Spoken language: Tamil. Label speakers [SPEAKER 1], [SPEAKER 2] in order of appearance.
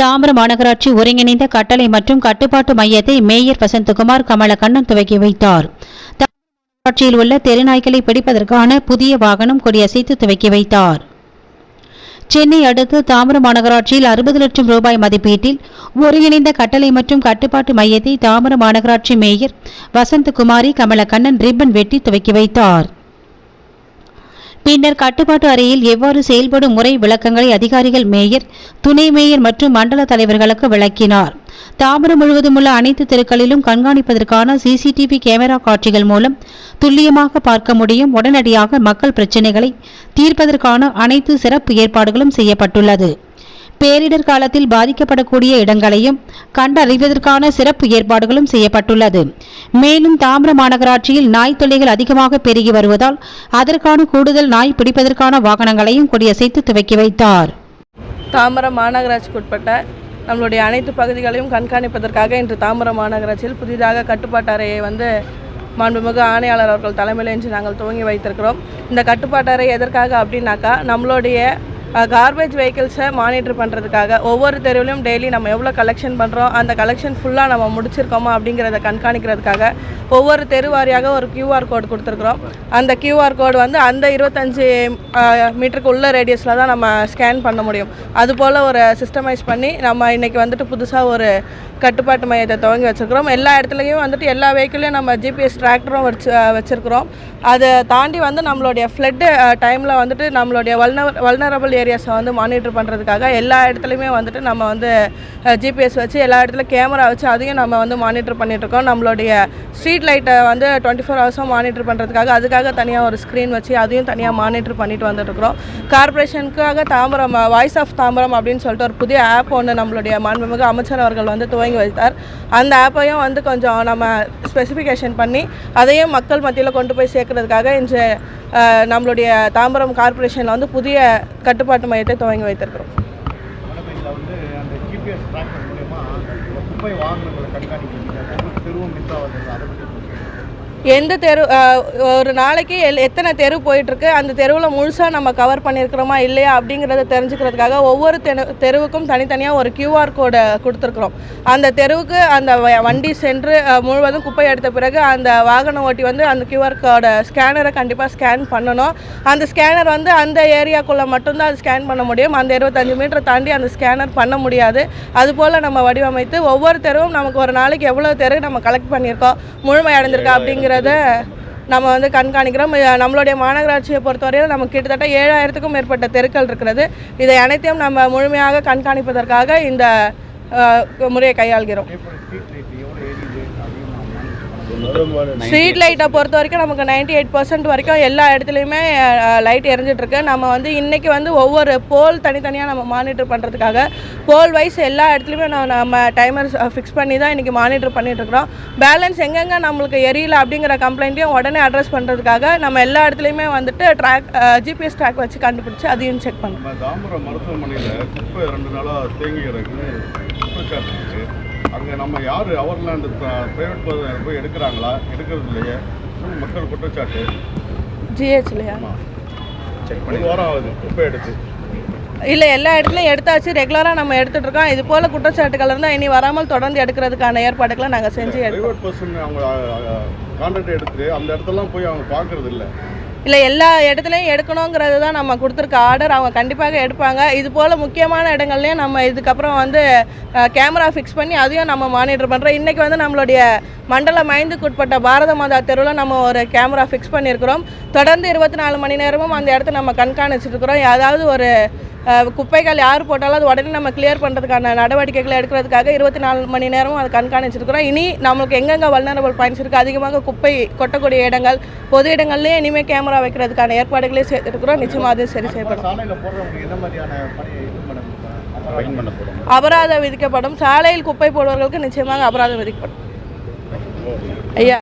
[SPEAKER 1] தாம்பரம் மாநகராட்சி ஒருங்கிணைந்த கட்டளை மற்றும் கட்டுப்பாட்டு மையத்தை மேயர் வசந்தகுமார் கமலக்கண்ணன் துவக்கி வைத்தார். தாம்பரம் மாநகராட்சியில் உள்ள தெருநாய்களை பிடிப்பதற்கான புதிய வாகனம் கொடியசைத்து துவக்கி வைத்தார். சென்னை அடுத்து தாம்பரம் மாநகராட்சியில் அறுபது லட்சம் ரூபாய் மதிப்பீட்டில் ஒருங்கிணைந்த கட்டளை மற்றும் கட்டுப்பாட்டு மையத்தை தாம்பரம் மாநகராட்சி மேயர் வசந்தகுமாரி கமலக்கண்ணன் ரிப்பன் வெட்டி துவக்கி வைத்தார். பின்னர் கட்டுப்பாட்டு அறையில் எவ்வாறு செயல்படும் முறை விளக்கங்களை அதிகாரிகள் மேயர் துணை மேயர் மற்றும் மண்டல தலைவர்களுக்கு விளக்கினார். தாம்பரம் முழுவதும் உள்ள அனைத்து தெருக்களிலும் கண்காணிப்பதற்கான சிசிடிவி கேமரா காட்சிகள் மூலம் துல்லியமாக பார்க்க முடியும். உடனடியாக மக்கள் பிரச்சினைகளை தீர்ப்பதற்கான அனைத்து சிறப்பு ஏற்பாடுகளும் செய்யப்பட்டுள்ளது. பேரிடர் காலத்தில் பாதிக்கப்படக்கூடிய இடங்களையும் கண்டறிவதற்கான சிறப்பு ஏற்பாடுகளும் செய்யப்பட்டுள்ளது. மேலும் தாமிர மாநகராட்சியில் நாய் தொல்லைகள் அதிகமாக பெருகி வருவதால் அதற்கான கூடுதல் நாய் பிடிப்பதற்கான வாகனங்களையும் கொடியசைத்து துவக்கி வைத்தார்.
[SPEAKER 2] தாமர மாநகராட்சிக்குட்பட்ட நம்மளுடைய அனைத்து பகுதிகளையும் கண்காணிப்பதற்காக இன்று தாமர மாநகராட்சியில் புதிதாக கட்டுப்பாட்டு அறையை வந்து மாண்புமிகு ஆணையாளர் அவர்கள் தலைமையில் இன்று நாங்கள் துவங்கி வைத்திருக்கிறோம். இந்த கட்டுப்பாட்டறை எதற்காக அப்படின்னாக்கா நம்மளுடைய கார்பேஜ் வெஹிக்கிள்ஸை மானிட்டர் பண்ணுறதுக்காக ஒவ்வொரு தெருவிலும் டெய்லி நம்ம எவ்வளோ கலெக்ஷன் பண்ணுறோம் அந்த கலெக்ஷன் ஃபுல்லாக நம்ம முடிச்சிருக்கோமா அப்படிங்கிறத கண்காணிக்கிறதுக்காக ஒவ்வொரு தெரு வாரியாக ஒரு கியூஆர் கோடு கொடுத்துருக்குறோம். அந்த கியூஆர் கோடு வந்து அந்த இருபத்தஞ்சி மீட்டருக்கு உள்ள ரேடியஸில் தான் நம்ம ஸ்கேன் பண்ண முடியும். அதுபோல் ஒரு சிஸ்டமைஸ் பண்ணி நம்ம இன்றைக்கி வந்துட்டு புதுசாக ஒரு கட்டுப்பாட்டு மையத்தை துவங்கி வச்சுருக்கிறோம். எல்லா இடத்துலையும் வந்துட்டு எல்லா வெஹிக்கிளையும் நம்ம ஜிபிஎஸ் டிராக்டரும் வச்சு வச்சுருக்குறோம். அதை தாண்டி வந்து நம்மளுடைய ஃப்ளட்டு டைமில் வந்துட்டு நம்மளுடைய வல்னர் வல்னரபிள் ஏரியாஸை வந்து மானிட்டர் பண்ணுறதுக்காக எல்லா இடத்துலையுமே வந்துட்டு நம்ம வந்து ஜிபிஎஸ் வச்சு எல்லா இடத்துலையும் கேமரா வச்சு அதையும் நம்ம வந்து மானிட்டர் பண்ணிகிட்ருக்கோம் நம்மளுடைய ஸ்ட்ரீட் லைட்டை வந்து டுவெண்ட்டி ஃபோர் ஹவர்ஸும் மானிட்டர் பண்ணுறதுக்காக அதுக்காக தனியாக ஒரு ஸ்க்ரீன் வச்சு அதையும் தனியாக மானிட்டர் பண்ணிட்டு வந்துட்டுருக்குறோம். கார்பரேஷனுக்காக தாம்பரம் வாய்ஸ் ஆஃப் தாம்பரம் அப்படின்னு சொல்லிட்டு ஒரு புதிய ஆப் ஒன்று நம்மளுடைய மாண்புமிகு அமைச்சர் அவர்கள் வந்து துவங்கி வைத்தார். அந்த ஆப்பையும் வந்து கொஞ்சம் நம்ம ஸ்பெசிஃபிகேஷன் பண்ணி அதையும் மக்கள் மத்தியில் கொண்டு போய் சேர்க்கறதுக்காக இன்று நம்மளுடைய தாம்பரம் கார்பரேஷனில் வந்து புதிய கட்டுப்பாட்டு மையத்தை துவங்கி வைத்திருக்கிறோம்.
[SPEAKER 3] போய் இதில் வந்து அந்த வாகனங்களை கண்காணிக்கிறீங்க தெருவும் மிஸ் ஆகுது அதை பற்றி
[SPEAKER 2] எந்த தெரு ஒரு நாளைக்கு எல் எத்தனை தெரு போயிட்டுருக்கு அந்த தெருவில் முழுசாக நம்ம கவர் பண்ணியிருக்கிறோமா இல்லையா அப்படிங்கிறத தெரிஞ்சுக்கிறதுக்காக ஒவ்வொரு தெரு தெருவுக்கும் தனித்தனியாக ஒரு கியூஆர் கோடை கொடுத்துருக்குறோம். அந்த தெருவுக்கு அந்த வண்டி சென்று முழுவதும் குப்பை எடுத்த பிறகு அந்த வாகன ஓட்டி வந்து அந்த கியூஆர் கோடை ஸ்கேனரை கண்டிப்பாக ஸ்கேன் பண்ணணும். அந்த ஸ்கேனர் வந்து அந்த ஏரியாக்குள்ளே மட்டும்தான் அது ஸ்கேன் பண்ண முடியும். அந்த இருபத்தஞ்சு மீட்டர் தாண்டி அந்த ஸ்கேனர் பண்ண முடியாது. அதுபோல் நம்ம வடிவமைத்து ஒவ்வொரு தெருவும் நமக்கு ஒரு நாளைக்கு எவ்வளோ தெரு நம்ம கலெக்ட் பண்ணியிருக்கோம் முழுமை அடைஞ்சிருக்கா அப்படிங்கிறத நம்ம வந்து கண்காணிக்கிறோம். நம்மளுடைய மாநகராட்சியை பொறுத்தவரையில் நமக்கு கிட்டத்தட்ட ஏழாயிரத்துக்கும் மேற்பட்ட தெருக்கள் இருக்கிறது. இதை அனைத்தையும் நம்ம முழுமையாக கண்காணிப்பதற்காக இந்த முறையை கையாள்கிறோம்.
[SPEAKER 3] ஸ்ட்ரீட்
[SPEAKER 2] லைட்டை பொறுத்த வரைக்கும் நமக்கு நைன்டி எயிட் பர்சன்ட் வரைக்கும் எல்லா இடத்துலையுமே லைட் எரிஞ்சிட்ருக்கு நம்ம வந்து இன்றைக்கி வந்து ஒவ்வொரு போல் தனித்தனியாக நம்ம மானிட்டர் பண்ணுறதுக்காக போல் வைஸ் எல்லா இடத்துலையுமே நம்ம நம்ம டைமர் ஃபிக்ஸ் பண்ணி தான் இன்றைக்கி மானிட்டர் பண்ணிகிட்ருக்குறோம் பேலன்ஸ் எங்கெங்கே நம்மளுக்கு எரியல அப்படிங்கிற கம்ப்ளைண்ட்டையும் உடனே அட்ரஸ் பண்ணுறதுக்காக நம்ம எல்லா இடத்துலையுமே வந்துட்டு ட்ராக் ஜிபிஎஸ் ட்ராக் வச்சு கண்டுபிடிச்சி அதையும் செக் பண்ணுறோம்
[SPEAKER 4] நம்ம தாம்பரம் மருத்துவமனையில் குப்பை ரெண்டு நாளாக தேங்கி கிடக்கு அங்கே நம்ம யார் அவர்லேண்ட் ப்ரைவேட் போய் எடுக்கிறாங்களா? எடுக்கிறது இல்லையே. மக்கள் குற்றச்சாட்டு.
[SPEAKER 2] ஜிஹெச்லையா
[SPEAKER 4] செக் பண்ணி வாரம் ஆகுது. குப்பை எடுத்து.
[SPEAKER 2] இல்லை எல்லா இடத்துலையும் எடுத்தாச்சு. ரெகுலராக நம்ம எடுத்துகிட்டு இருக்கோம். இது போல் குற்றச்சாட்டுகள் இருந்தால் இனி வராமல் தொடர்ந்து எடுக்கிறதுக்கான ஏற்பாடுகளை நாங்கள் செஞ்சு
[SPEAKER 4] பர்சன் அவங்க கான்ட்ராக்ட் எடுத்து அந்த இடத்தெல்லாம் போய் அவங்க பார்க்கறது இல்லை.
[SPEAKER 2] இல்லை எல்லா இடத்துலையும் எடுக்கணுங்கிறது தான் நம்ம கொடுத்துருக்க ஆர்டர் அவங்க கண்டிப்பாக எடுப்பாங்க. இது போல் முக்கியமான இடங்கள்லையும் நம்ம இதுக்கப்புறம் வந்து கேமரா ஃபிக்ஸ் பண்ணி அதையும் நம்ம மானிட்டர் பண்ணுறோம் இன்றைக்கி வந்து நம்மளுடைய மண்டலம் மைந்துக்குட்பட்ட பாரத மாதா தெருவில் நம்ம ஒரு கேமரா ஃபிக்ஸ் பண்ணியிருக்கிறோம். தொடர்ந்து இருபத்தி நாலு மணி நேரமும் அந்த இடத்த நம்ம கண்காணிச்சிட்டு இருக்கிறோம். ஏதாவது ஒரு குப்பைகள் யார் போட்டாலும் அது உடனே நம்ம கிளியர் பண்ணுறதுக்கான நடவடிக்கைகளை எடுக்கிறதுக்காக இருபத்தி நாலு மணி நேரமும் அதை கண்காணிச்சிருக்கிறோம். இனி நம்மளுக்கு எங்கெங்கே வல்னரபிள் பாயிண்ட்ஸ் இருக்குது அதிகமாக குப்பை கொட்டக்கூடிய இடங்கள் பொது இடங்கள்லேயே இனிமேல் கேமரா வைக்கிறதுக்கான ஏற்பாடுகளையும் சேர்த்துருக்குறோம். நிச்சயமாக அது சரி செய்யப்படும். அபராதம் விதிக்கப்படும். சாலையில் குப்பை போடுவர்களுக்கு நிச்சயமாக அபராதம் விதிக்கப்படும். ஐயா.